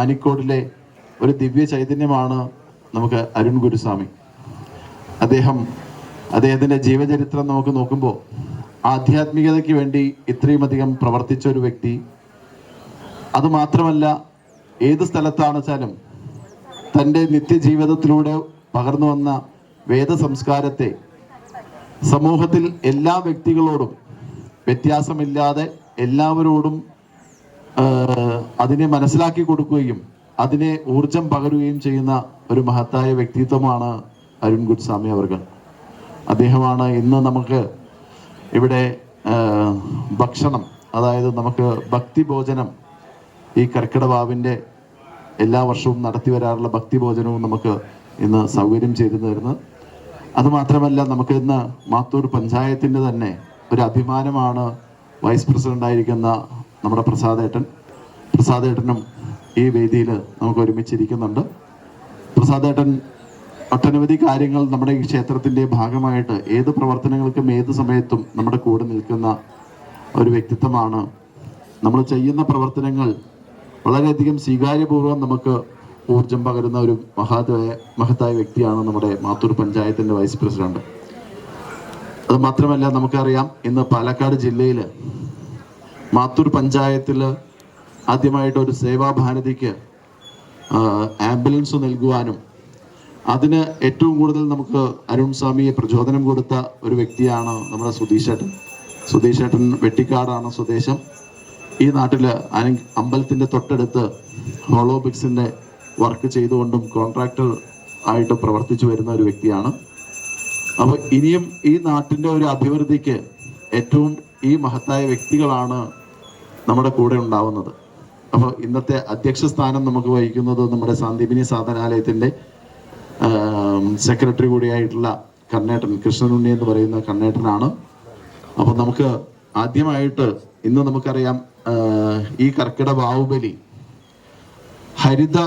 ആനിക്കോടിലെ ഒരു ദിവ്യ ചൈതന്യമാണ് നമുക്ക് അരുൺ ഗുരുസ്വാമി. അദ്ദേഹം അദ്ദേഹത്തിന്റെ ജീവചരിത്രം നമുക്ക് നോക്കുമ്പോൾ ആധ്യാത്മികതയ്ക്ക് വേണ്ടി ഇത്രയും അധികം പ്രവർത്തിച്ച ഒരു വ്യക്തി. അതുമാത്രമല്ല ഏത് സ്ഥലത്താണെച്ചാലും തന്റെ നിത്യജീവിതത്തിലൂടെ പകർന്നു വന്ന വേദ സംസ്കാരത്തെ സമൂഹത്തിൽ എല്ലാ വ്യക്തികളോടും വ്യത്യാസമില്ലാതെ എല്ലാവരോടും അതിനെ മനസ്സിലാക്കി കൊടുക്കുകയും അതിനെ ഊർജം പകരുകയും ചെയ്യുന്ന ഒരു മഹത്തായ വ്യക്തിത്വമാണ് അരുൺ ഗുരുസ്വാമി അവർകൾ. അദ്ദേഹമാണ് ഇന്ന് നമുക്ക് ഇവിടെ ഭക്ഷണം അതായത് നമുക്ക് ഭക്തിഭോജനം ഈ കർക്കിടവാവിന്റെ എല്ലാ വർഷവും നടത്തി വരാറുള്ള ഭക്തി ഭോജനവും നമുക്ക് ഇന്ന് സൗകര്യം ചെയ്തു തരുന്നത് അതുമാത്രമല്ല നമുക്ക് ഇന്ന് മാത്തൂർ പഞ്ചായത്തിന്റെ തന്നെ ഒരു അഭിമാനമാണ് വൈസ് പ്രസിഡന്റ് ആയിരിക്കുന്ന നമ്മുടെ പ്രസാദേട്ടൻ പ്രസാദേട്ടനും ഈ വേദിയിൽ നമുക്ക് ഒരുമിച്ചിരിക്കുന്നുണ്ട്. പ്രസാദേട്ടൻ ഒട്ടനവധി കാര്യങ്ങൾ നമ്മുടെ ഈ ക്ഷേത്രത്തിന്റെ ഭാഗമായിട്ട് ഏത് പ്രവർത്തനങ്ങൾക്കും ഏത് സമയത്തും നമ്മുടെ കൂടെ നിൽക്കുന്ന ഒരു വ്യക്തിത്വമാണ്. നമ്മൾ ചെയ്യുന്ന പ്രവർത്തനങ്ങൾ വളരെയധികം സ്വീകാര്യപൂർവം നമുക്ക് ഊർജം പകരുന്ന ഒരു മഹാതായ മഹത്തായ വ്യക്തിയാണ് നമ്മുടെ മാത്തൂർ പഞ്ചായത്തിന്റെ വൈസ് പ്രസിഡന്റ്. അത് മാത്രമല്ല നമുക്കറിയാം ഇന്ന് പാലക്കാട് ജില്ലയിൽ മാത്തൂർ പഞ്ചായത്തിൽ ആദ്യമായിട്ട് ഒരു സേവാഭാരതിക്ക് ആംബുലൻസ് നൽകുവാനും അതിന് ഏറ്റവും കൂടുതൽ നമുക്ക് അരുൺ സ്വാമിയെ പ്രചോദനം കൊടുത്ത ഒരു വ്യക്തിയാണ് നമ്മുടെ സുധീഷേട്ടൻ. സുധീഷേട്ടൻ വെട്ടിക്കാടാണ് സ്വദേശം. ഈ നാട്ടിൽ അമ്പലത്തിന്റെ തൊട്ടടുത്ത് ഹോളോബിക്സിന്റെ വർക്ക് ചെയ്തുകൊണ്ടും കോൺട്രാക്ടർ ആയിട്ട് പ്രവർത്തിച്ചു വരുന്ന ഒരു വ്യക്തിയാണ്. അപ്പോൾ ഇനിയും ഈ നാട്ടിന്റെ ഒരു അഭിവൃദ്ധിക്ക് ഏറ്റവും ഈ മഹത്തായ വ്യക്തികളാണ് നമ്മുടെ കൂടെ ഉണ്ടാവുന്നത്. അപ്പോൾ ഇന്നത്തെ അധ്യക്ഷ സ്ഥാനം നമുക്ക് വഹിക്കുന്നത് നമ്മുടെ സാന്ദീപിനി സാധനാലയത്തിന്റെ സെക്രട്ടറി കൂടിയായിട്ടുള്ള കണ്ണേട്ടൻ കൃഷ്ണനുണ്ണി എന്ന് പറയുന്ന കണ്ണേട്ടനാണ്. അപ്പോൾ നമുക്ക് ആദ്യമായിട്ട് ഇന്ന് നമുക്കറിയാം ഈ കർക്കിട ബാഹുബലി ഹരിത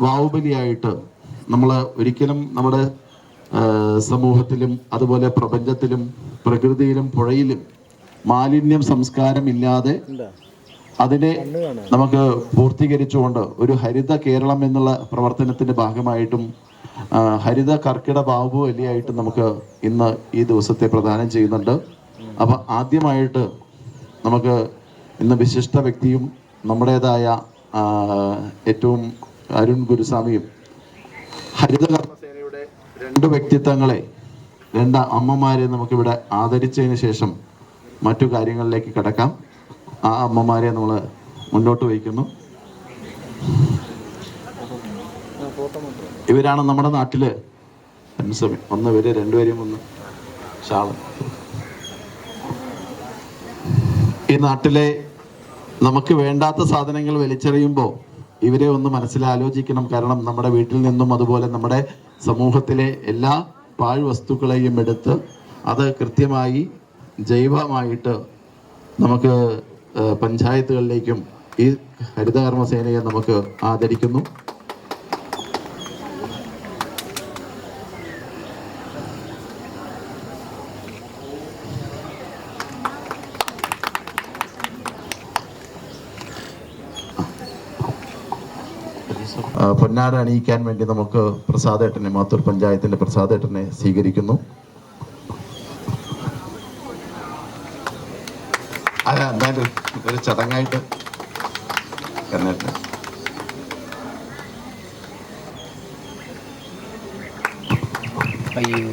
ബാഹുബലിയായിട്ട് നമ്മൾ ഒരിക്കലും നമ്മുടെ സമൂഹത്തിലും അതുപോലെ പ്രപഞ്ചത്തിലും പ്രകൃതിയിലും പുഴയിലും മാലിന്യം സംസ്കാരം ഇല്ലാതെ അതിനെ നമുക്ക് പൂർത്തീകരിച്ചുകൊണ്ട് ഒരു ഹരിത കേരളം എന്നുള്ള പ്രവർത്തനത്തിന്റെ ഭാഗമായിട്ടും ഹരിത കർക്കിട ബാബു ബാഹുബലിയായിട്ട് നമുക്ക് ഇന്ന് ഈ ദിവസത്തെ പ്രദാനം ചെയ്യുന്നുണ്ട്. അപ്പൊ ആദ്യമായിട്ട് നമുക്ക് ഇന്ന് വിശിഷ്ട വ്യക്തിയും നമ്മുടേതായ ഏറ്റവും അരുൺ ഗുരുസ്വാമിയും ഹരിത കർമ്മസേനയുടെ രണ്ട് വ്യക്തിത്വങ്ങളെ രണ്ട് അമ്മമാരെ നമുക്കിവിടെ ആദരിച്ചതിന് ശേഷം മറ്റു കാര്യങ്ങളിലേക്ക് കിടക്കാം. ആ അമ്മമാരെ നമ്മൾ മുന്നോട്ട് വയ്ക്കുന്നു. ഇവരാണ് നമ്മുടെ നാട്ടിൽ അനുസമി ഒന്ന് പേര് രണ്ടുപേരും ഒന്ന് ശാളം. ഈ നാട്ടിലെ നമുക്ക് വേണ്ടാത്ത സാധനങ്ങൾ വലിച്ചെറിയുമ്പോൾ ഇവരെ ഒന്ന് മനസ്സിലാലോചിക്കണം. കാരണം നമ്മുടെ വീട്ടിൽ നിന്നും അതുപോലെ നമ്മുടെ സമൂഹത്തിലെ എല്ലാ പാഴ്വസ്തുക്കളെയും എടുത്ത് അത് കൃത്യമായി ജൈവമായിട്ട് നമുക്ക് പഞ്ചായത്തുകളിലേക്കും ഈ ഹരിതകർമ്മസേനയെ നമുക്ക് ആദരിക്കുന്നു. പൊന്നാട അണിയിക്കാൻ വേണ്ടി നമുക്ക് പ്രസാദേട്ടനെ മാത്തൂർ പഞ്ചായത്തിന്റെ പ്രസാദേട്ടനെ സ്വീകരിക്കുന്നു. എന്തായാലും ഒരു ചടങ്ങായിട്ട് എന്നിട്ട് അയ്യോ.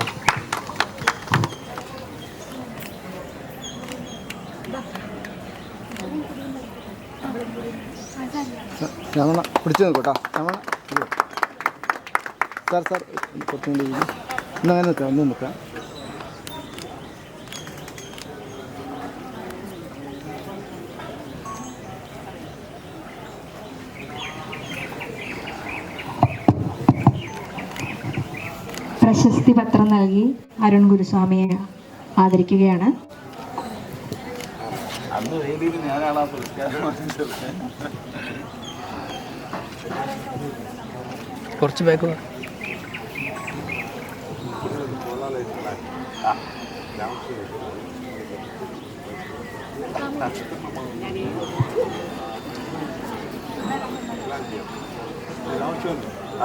രമണ പിടിച്ചു നിൽക്കോട്ടോ. ഇത്. സാർ സാർ കുറച്ചും കൂടി അങ്ങനെ നിൽക്കാം ഒന്ന് നിൽക്കാം. പ്രശസ്തി പത്രം നൽകി അരുൺ ഗുരുസ്വാമിയെ ആദരിക്കുകയാണ്. അന്ന് വേദിയിൽ ഞാനാണ് ആ പുരസ്കാരം വാങ്ങിച്ചത്. കുറച്ച് ബാക്ക്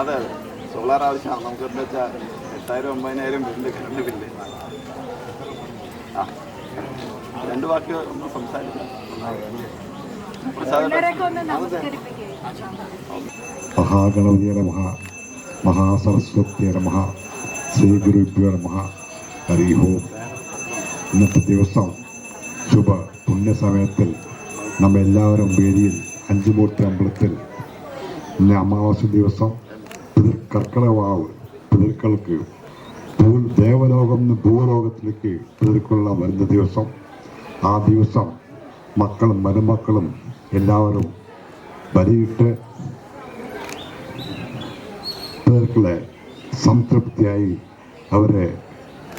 അതെ അതെ. സോളാർ ആവശ്യമാണ്. നമുക്ക് എന്താ വെച്ചാൽ എട്ടായിരം ഒമ്പതിനായിരം ബില്ല് കറണ്ട് ബില്ല്. ആ. രണ്ട് വാക്ക് ഒന്ന് സംസാരിക്കാം മഹാഗണപതിയ നമ മഹാസരസ്വതിയ നമ ശ്രീ ഗുരുഭ്യോ നമഃ ഹരി ഓം ഇന്നത്തെ ദിവസം ശുഭ പുണ്യസമയത്തിൽ നമ്മെല്ലാവരും വേദിയിൽ അഞ്ചുമൂർത്തി അമ്പലത്തിൽ ഇന്ന് അമാവാസി ദിവസം. പിതൃ കർക്കിടവാവ് പിതൃക്കൾക്ക് ദേവലോകം ഭൂലോകത്തിലേക്ക് പിതൃക്കുള്ള വരുന്ന ദിവസം ആ ദിവസം മക്കളും മരുമക്കളും എല്ലാവരും ബലിയിട്ട് പിതൃക്കളെ സംതൃപ്തിയായി അവരെ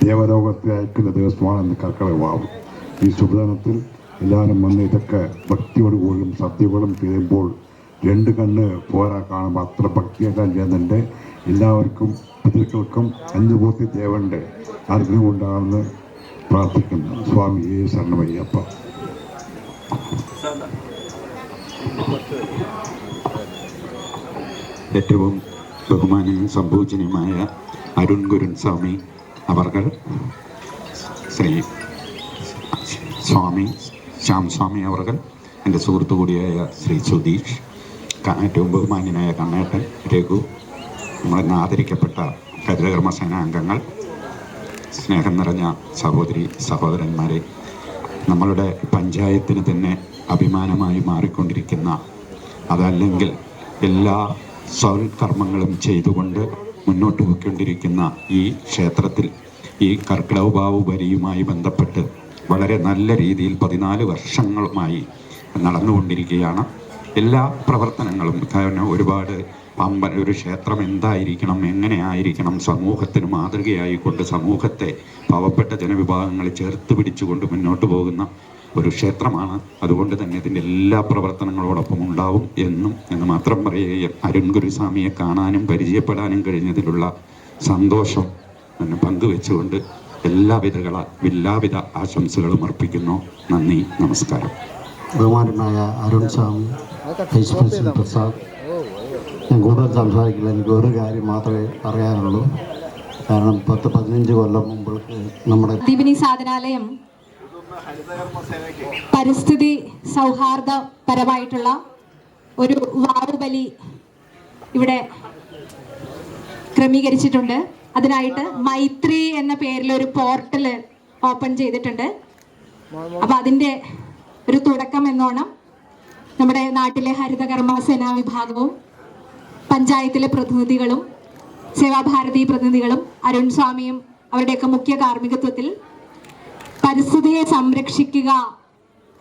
ദേവലോകത്തെ അയക്കുന്ന ദിവസമാണ് കർക്കളെ കർക്കിടകവാവ് ഈ ശുഭദിനത്തിൽ എല്ലാവരും വന്ന് ഇതൊക്കെ ഭക്തിയോടുകൂടിയും സത്യകളും ചെയ്യുമ്പോൾ രണ്ട് കണ്ണ് പോരാ കാണുമ്പോൾ അത്ര ഭക്തിയാക്കാൻ ചെയ്യുന്നുണ്ട് എല്ലാവർക്കും പിതൃക്കൾക്കും അഞ്ചുപൂർത്തി ദേവന്റെ അനുഗ്രഹം ഉണ്ടാകുമെന്ന് പ്രാർത്ഥിക്കുന്നു. സ്വാമിയെ ശരണമയ്യപ്പ. ഏറ്റവും ബഹുമാനിയും സംഭൂജനീയമായ അരുൺ ഗുരുൻ സ്വാമി അവർകൾ ശ്രീ സ്വാമി ശ്യാം സ്വാമി അവർകൾ എന്റെ സുഹൃത്തു കൂടിയായ ശ്രീ സുധീഷ് ഏറ്റവും ബഹുമാന്യനായ കണ്ണേട്ടൻ രഘു നമ്മളെന്ന് ആദരിക്കപ്പെട്ട ഹരിതകർമ്മ സേനാംഗങ്ങൾ സ്നേഹം നിറഞ്ഞ സഹോദരി സഹോദരന്മാരെ നമ്മളുടെ പഞ്ചായത്തിന് തന്നെ അഭിമാനമായി മാറിക്കൊണ്ടിരിക്കുന്ന അതല്ലെങ്കിൽ എല്ലാ സൽക്കർമ്മങ്ങളും ചെയ്തുകൊണ്ട് മുന്നോട്ട് പോയിക്കൊണ്ടിരിക്കുന്ന ഈ ക്ഷേത്രത്തിൽ ഈ കർക്കിടകബാവു വരിയുമായി ബന്ധപ്പെട്ട് വളരെ നല്ല രീതിയിൽ പതിനാല് വർഷങ്ങളുമായി നടന്നുകൊണ്ടിരിക്കുകയാണ്. എല്ലാ പ്രവർത്തനങ്ങളും ഒരുപാട് പമ്പ ഒരു ക്ഷേത്രം എന്തായിരിക്കണം എങ്ങനെ ആയിരിക്കണം സമൂഹത്തിന് മാതൃകയായിക്കൊണ്ട് സമൂഹത്തെ പാവപ്പെട്ട ജനവിഭാഗങ്ങളെ ചേർത്ത് പിടിച്ചുകൊണ്ട് മുന്നോട്ട് പോകുന്ന ഒരു ക്ഷേത്രമാണ്. അതുകൊണ്ട് തന്നെ ഇതിന്റെ എല്ലാ പ്രവർത്തനങ്ങളോടൊപ്പം ഉണ്ടാവും എന്നും എന്ന് മാത്രം പറയുകയും അരുൺ ഗുരുസ്വാമിയെ കാണാനും പരിചയപ്പെടാനും കഴിഞ്ഞതിലുള്ള സന്തോഷം എന്നെ പങ്കുവെച്ചുകൊണ്ട് എല്ലാവിധകള എല്ലാവിധ ആശംസകളും അർപ്പിക്കുന്നു. നന്ദി നമസ്കാരം. ബഹുമാനായ അരുൺ സ്വാമി പ്രസാദ്. ഞാൻ കൂടുതൽ സംസാരിക്കില്ല. എനിക്ക് ഒരു കാര്യം മാത്രമേ പറയാനുള്ളൂ കാരണം പത്ത് പതിനഞ്ച് കൊല്ലം മുമ്പ് നമ്മുടെ ദീപിനി സാധനാലയം പരിസ്ഥിതി സൗഹാർദ്ദപരമായിട്ടുള്ള ഒരു വാറുബലി ഇവിടെ ക്രമീകരിച്ചിട്ടുണ്ട്. അതിനായിട്ട് മൈത്രി എന്ന പേരിൽ ഒരു പോർട്ടൽ ഓപ്പൺ ചെയ്തിട്ടുണ്ട്. അപ്പൊ അതിന്റെ ഒരു തുടക്കം എന്നോണം നമ്മുടെ നാട്ടിലെ ഹരിതകർമ്മ സേനാ വിഭാഗവും പഞ്ചായത്തിലെ പ്രതിനിധികളും സേവാഭാരതി പ്രതിനിധികളും അരുൺ സ്വാമിയും അവരുടെയൊക്കെ മുഖ്യ കാർമ്മികത്വത്തിൽ പരിസ്ഥിതിയെ സംരക്ഷിക്കുക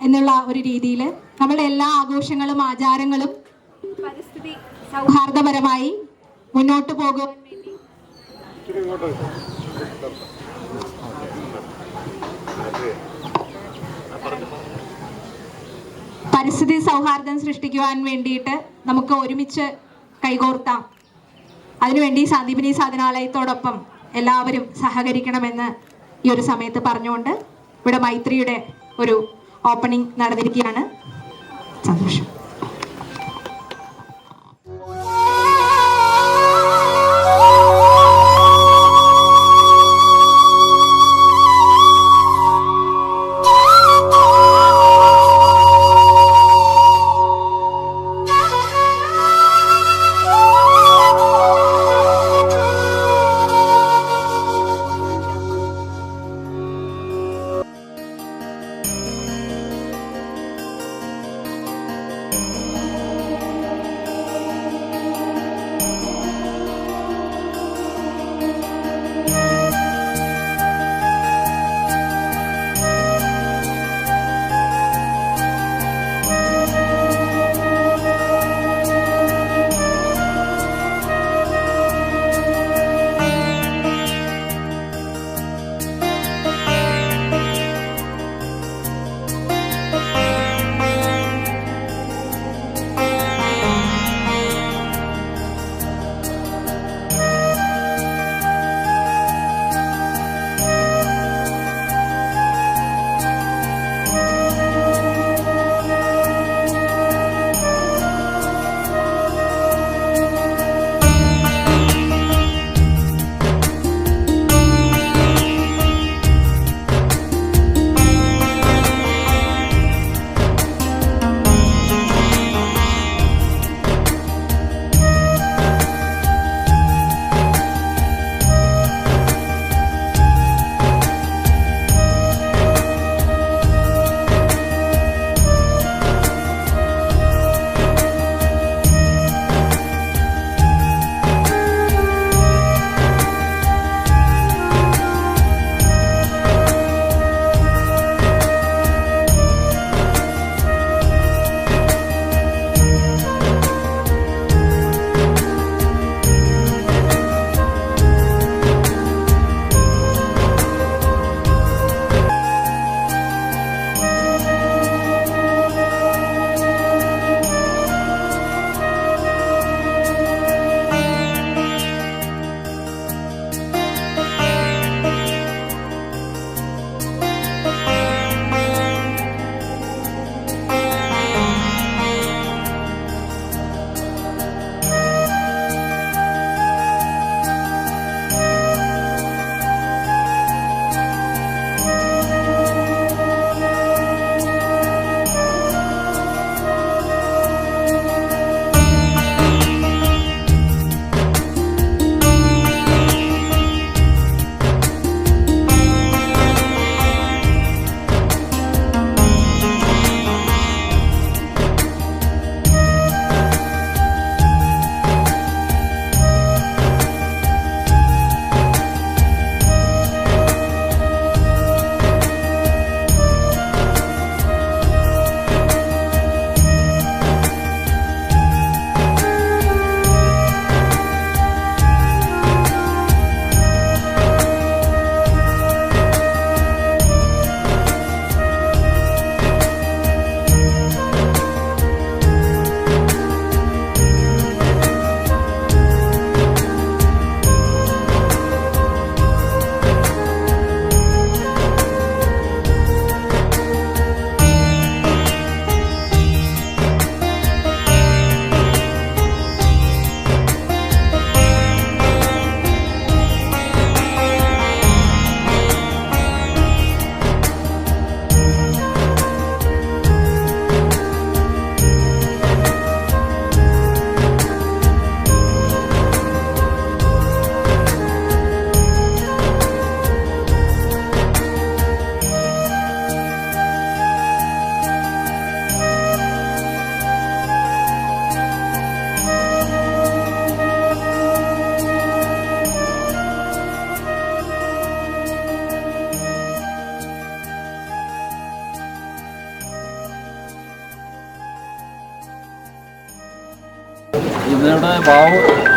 എന്നുള്ള ഒരു രീതിയിൽ നമ്മുടെ എല്ലാ ആഘോഷങ്ങളും ആചാരങ്ങളും പരിസ്ഥിതി സൗഹാർദ്ദപരമായി മുന്നോട്ട് പോകാൻ വേണ്ടി. പരിസ്ഥിതി സൗഹാർദ്ദം സൃഷ്ടിക്കുവാൻ വേണ്ടിയിട്ട് നമുക്ക് ഒരുമിച്ച് കൈകോർത്താം. അതിനുവേണ്ടി സന്ദീപിനി സാധനാലയത്തോടൊപ്പം എല്ലാവരും സഹകരിക്കണമെന്ന് ഈ ഒരു സമയത്ത് പറഞ്ഞുകൊണ്ട് ഇവിടെ മൈത്രിയുടെ ഒരു ഓപ്പണിംഗ് നടന്നിരിക്കുകയാണ്. സന്തോഷം.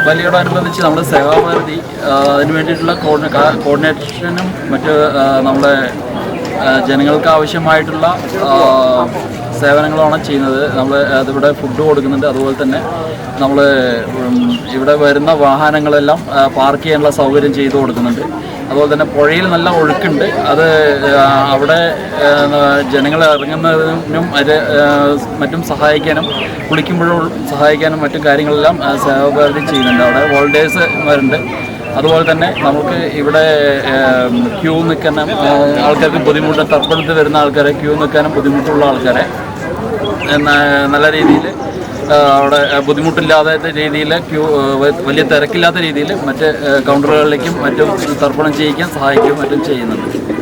വാവ് നമ്മൾ സേവാഭാരതി അതിന് വേണ്ടിയിട്ടുള്ള കോർഡിന കോർഡിനേഷനും മറ്റ് നമ്മുടെ ജനങ്ങൾക്ക് ആവശ്യമായിട്ടുള്ള സേവനങ്ങളാണ് ചെയ്യുന്നത്. നമ്മൾ അതിവിടെ ഫുഡ് കൊടുക്കുന്നുണ്ട്. അതുപോലെ തന്നെ നമ്മൾ ഇവിടെ വരുന്ന വാഹനങ്ങളെല്ലാം പാർക്ക് ചെയ്യാനുള്ള സൗകര്യം ചെയ്തു കൊടുക്കുന്നുണ്ട്. അതുപോലെ തന്നെ പുഴയിൽ നല്ല ഒഴുക്കുണ്ട്. അത് അവിടെ ജനങ്ങൾ ഇറങ്ങുന്നതിനും അത് മറ്റും സഹായിക്കാനും കുളിക്കുമ്പോഴും സഹായിക്കാനും മറ്റു കാര്യങ്ങളെല്ലാം സേവാഭാരതി ചെയ്യുന്നുണ്ട്. അവിടെ വോൾട്ടേഴ്സ് വരുന്നുണ്ട്. അതുപോലെ തന്നെ നമുക്ക് ഇവിടെ ക്യൂ നിൽക്കുന്ന ആൾക്കാർക്ക് ബുദ്ധിമുട്ട് തർപ്പണത്തിൽ വരുന്ന ആൾക്കാരെ ക്യൂ നിൽക്കാനും ബുദ്ധിമുട്ടുള്ള ആൾക്കാരെ നല്ല രീതിയിൽ അവിടെ ബുദ്ധിമുട്ടില്ലാത്ത രീതിയിൽ ക്യൂ വലിയ തിരക്കില്ലാത്ത രീതിയിൽ മറ്റ് കൗണ്ടറുകളിലേക്കും മറ്റും തർപ്പണം ചെയ്യിക്കാൻ സഹായിക്കുകയും മറ്റും ചെയ്യുന്നുണ്ട്.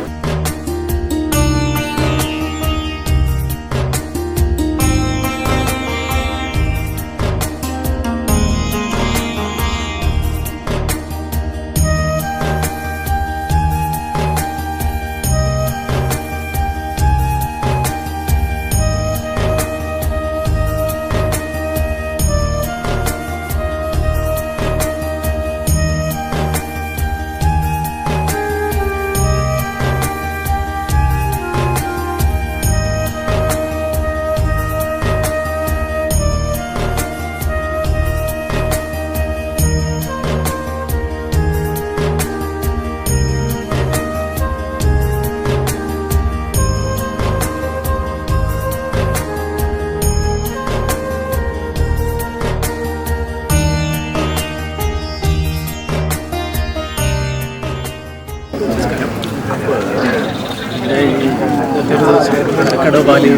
കടവാലി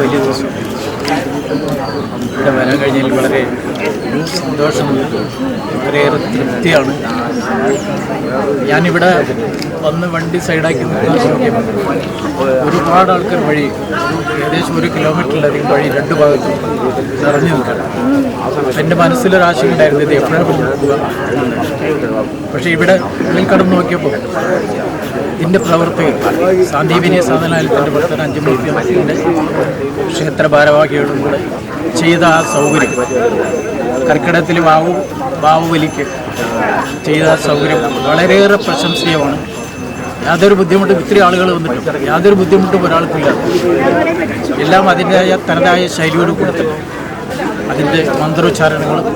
വലിയ ദിവസം ഇവിടെ വരാൻ കഴിഞ്ഞതിൽ വളരെ സന്തോഷമുണ്ട് വളരെയേറെ തൃപ്തിയാണ്. ഞാനിവിടെ വന്ന് വണ്ടി സൈഡാക്കി നിർത്താൻ ശ്രമിക്കും. ഒരുപാട് ആൾക്കാർ വഴി ഏകദേശം ഒരു കിലോമീറ്ററിലധികം വഴി രണ്ട് ഭാഗത്തും നിറഞ്ഞു നിൽക്കണം. എന്റെ മനസ്സിലൊരാശയുണ്ടായിരുന്നു ഇത് എപ്പോഴാണ് പക്ഷേ ഇവിടെ ഉള്ളിൽ കടന്നു നോക്കിയപ്പോൾ ഇതിന്റെ പ്രവർത്തകർ സാന്ദീപിനി സാധനാലയത്തിന്റെ പ്രവർത്തകർ അഞ്ചു മറ്റേ ക്ഷേത്ര ഭാരവാഹികളും കൂടെ ചെയ്ത ആ സൗകര്യം. കർക്കിടത്തിൽ വാവു വാവുബലിക്ക് ചെയ്ത ആ സൗകര്യം വളരെയേറെ പ്രശംസീയമാണ്. യാതൊരു ബുദ്ധിമുട്ടും ഇത്തിരി ആളുകൾ വന്നിട്ടുണ്ട്. യാതൊരു ബുദ്ധിമുട്ടും ഒരാൾക്കില്ല. എല്ലാം അതിന്റെതായ തനതായ ശൈലിയോട് കൊടുത്തിട്ടുണ്ട് അതിന്റെ മന്ത്രോച്ചാരണങ്ങളും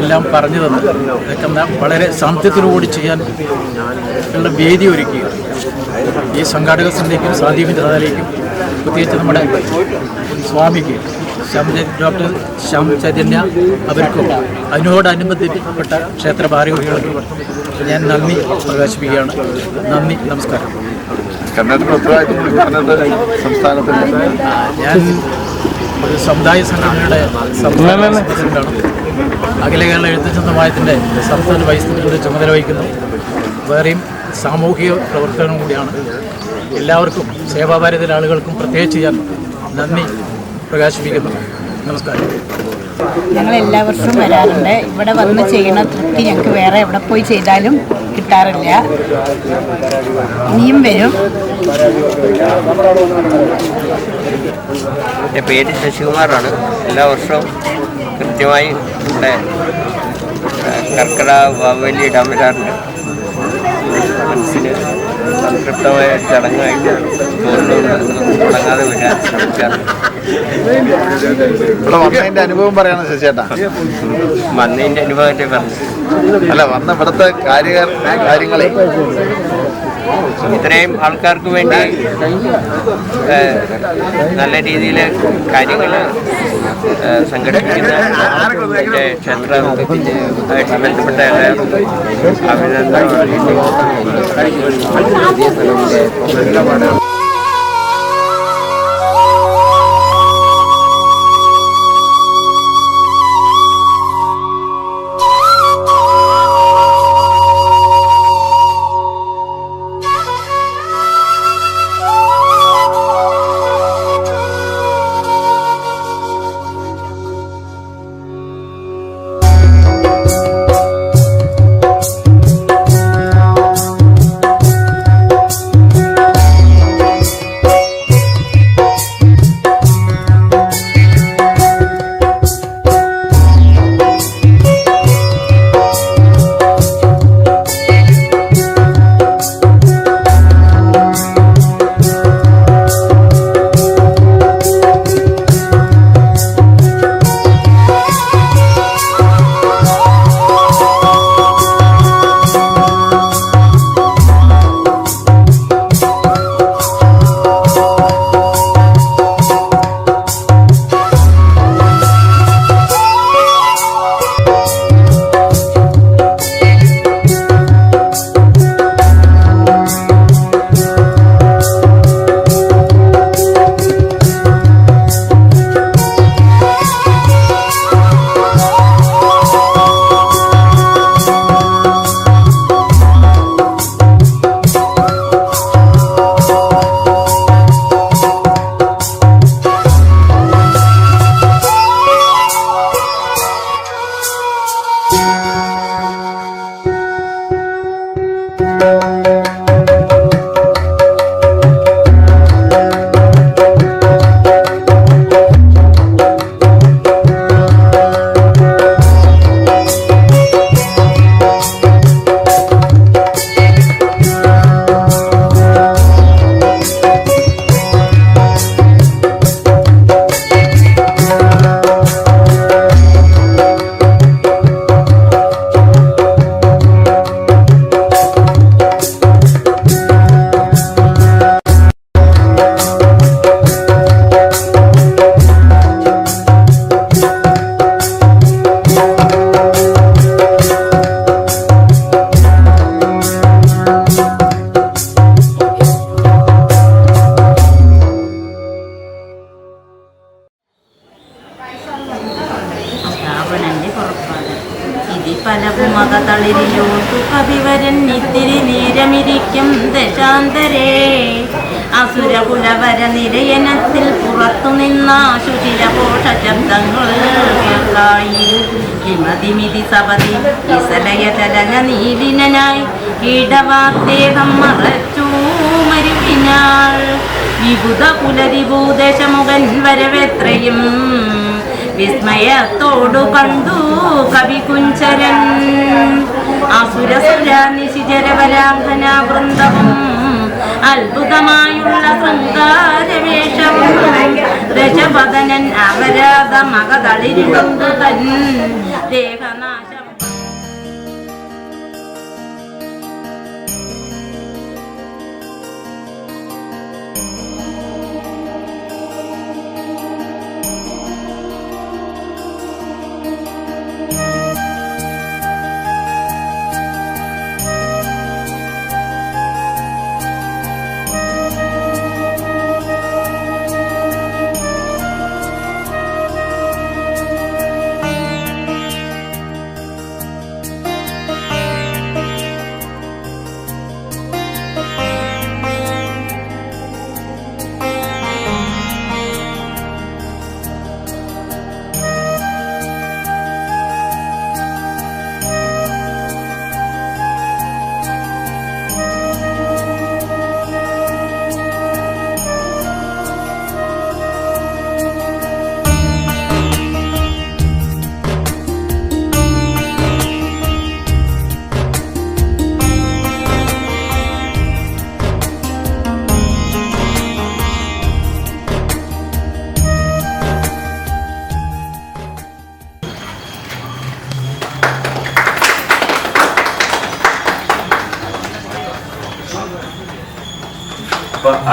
എല്ലാം പറഞ്ഞു തന്നു. ഇതൊക്കെ നാം വളരെ സാന്ത്യത്തിലൂടെ ചെയ്യാൻ ഉള്ള വേദി ഒരുക്കുക ഈ സംഘാടക സമിതിക്കും സാധീപിന്റെ ജനതയിലേക്കും പ്രത്യേകിച്ച് നമ്മുടെ സ്വാമിക്ക് ഡോക്ടർ ശ്യാം ചൈതന്യ അവർക്കും അതിനോടനുബന്ധിക്കപ്പെട്ട ക്ഷേത്ര ഭാരവാഹികൾക്കും ഞാൻ നന്ദി പ്രകാശിപ്പിക്കുകയാണ്. നന്ദി നമസ്കാരം. ഞാൻ ഒരു സമുദായ സംഘടനയുടെ അഖില കേരള എഴുത്തച്ഛൻ സമാജത്തിന്റെ സംസ്ഥാന വൈസ് പ്രസിഡന്റ് ചുമതല വഹിക്കുന്നു. വേറെയും സാമൂഹിക പ്രവർത്തനം കൂടിയാണ്. എല്ലാവർക്കും സേവാഭാരതിയിലെ ആളുകൾക്കും പ്രത്യേകിച്ച് ഞാൻ നന്ദി പ്രകാശിപ്പിക്കുന്നു. നമസ്കാരം. ഞങ്ങൾ എല്ലാ വർഷവും വരാറുണ്ട്. ഇവിടെ വന്ന് ചെയ്യുന്ന തൃപ്തി ഞങ്ങൾക്ക് വേറെ എവിടെ പോയി ചെയ്താലും കിട്ടാറില്ല. ഇനിയും വരും. എന്റെ പേര് ശശികുമാറാണ്. എല്ലാ വർഷവും കൃത്യമായി ഇവിടെ കർക്കട വാവലി ഡാമിലാറിന്റെ മനസ്സിന് സംതൃപ്തമായ ചടങ്ങായിട്ട് തോന്നുന്നുണ്ട് തുടങ്ങാതെ വരാൻ ശ്രമിക്കാറുണ്ട്. ഇവിടെ വന്നതിന്റെ അനുഭവം പറയണം ശശിയേട്ടാ. വന്നതിന്റെ അനുഭവത്തെ പറഞ്ഞു അല്ല വന്ന ഇവിടുത്തെ കാര്യ കാര്യങ്ങളെ ഇത്രയും ആൾക്കാർക്ക് വേണ്ടി നല്ല രീതിയിൽ കാര്യങ്ങൾ സംഘടിപ്പിക്കുന്ന എന്റെ ക്ഷേത്രമായിട്ട് ബന്ധപ്പെട്ട അഭിനന്ദനം അറിയിക്കുന്നു അസുരകുലവര നിരയനത്തിൽ പുറത്തു നിന്ന സുചിരഘോഷ ശബ്ദങ്ങൾ കേൾക്കായി. ഹിമതിമിതി സപതി ഇസലയ ചലന നീലിനായി ഇടവാദ്ദേഹം മറച്ചു മരുവിനാൾ വിഭുത പുലരിഭൂദേശമുഖൻ വരവെത്രയും വിസ്മയത്തോടു കണ്ടു കവി കുഞ്ചരൻ അസുരസുര നിശിചരവരാംഘന വൃന്ദവും അത്ഭുതമായുള്ള ശൃംഗാരവേഷവും രജപതനൻ അപരാധ മകതളിരുകൊണ്ടു തൻ ദേഹനാശം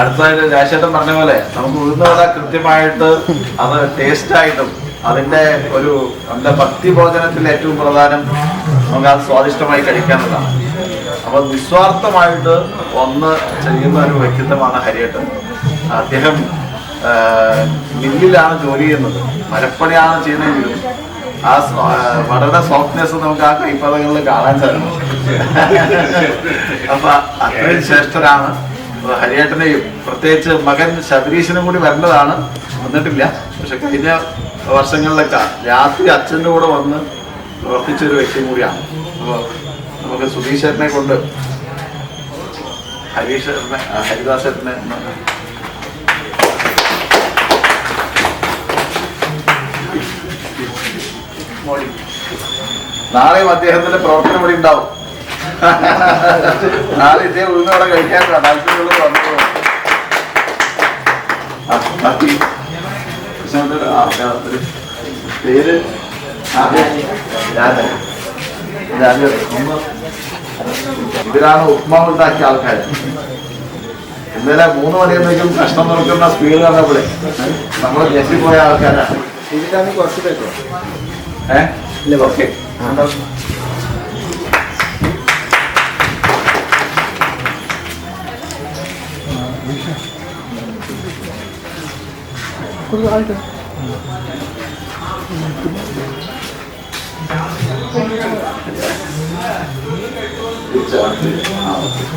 അടുത്തതായിട്ട് രാജേട്ടൻ പറഞ്ഞ പോലെ നമുക്ക് ഉഴുന്നവട കൃത്യമായിട്ട് അത് ടേസ്റ്റ് ആയിട്ടും അതിന്റെ ഒരു നമ്മുടെ ഭക്തി ഭോജനത്തിൽ ഏറ്റവും പ്രധാനം നമുക്ക് അത് സ്വാദിഷ്ടമായി കഴിക്കാനുള്ളതാണ് അപ്പൊ നിസ്വാർത്ഥമായിട്ട് ഒന്ന് ചെയ്യുന്ന ഒരു വ്യക്തിത്വമാണ് ഹരിയേട്ടൻ. അദ്ദേഹം മില്ലിലാണ് ജോലി ചെയ്യുന്നത്. മരപ്പണിയാണ് ചെയ്യുന്നതെങ്കിലും ആ വളരെ സോഫ്റ്റ്നെസ് നമുക്ക് ആ കൈപ്പതകളിൽ കാണാൻ സാധിക്കും. അപ്പൊ അത്രയും ശ്രേഷ്ഠരാണ് ഹരിയേട്ടനെയും പ്രത്യേകിച്ച് മകൻ ശബരീശനും കൂടി വരേണ്ടതാണ്. വന്നിട്ടില്ല. പക്ഷെ കഴിഞ്ഞ വർഷങ്ങളിലൊക്കെ രാത്രി അച്ഛന്റെ കൂടെ വന്ന് പ്രവർത്തിച്ച ഒരു കൂടിയാണ്. അപ്പോൾ നമുക്ക് സുധീശ്വരനെ കൊണ്ട് ഹരീശ്വരനെ മോളി. നാളെയും അദ്ദേഹത്തിന്റെ പ്രവർത്തനം ഇവിടെ ഉണ്ടാവും. നാളെ ഇതേ കഴിക്കാനുള്ള താല്പര്യമുള്ളത് ബാക്കി പേര്. ഇവരാണ് ഉപ്മാവ് ഉണ്ടാക്കിയ ആൾക്കാർ ഇന്നലെ മൂന്ന് മണിയെന്നേക്കും കഷ്ണം നിറക്കുന്ന സ്പീഡ് കണ്ടപ്പോഴേ നമ്മൾ ഞെട്ടിപ്പോയ ആൾക്കാരാണ് കുറച്ച് പേക്കോ ഏഹ് ഓക്കെ. ആ ഓക്കെ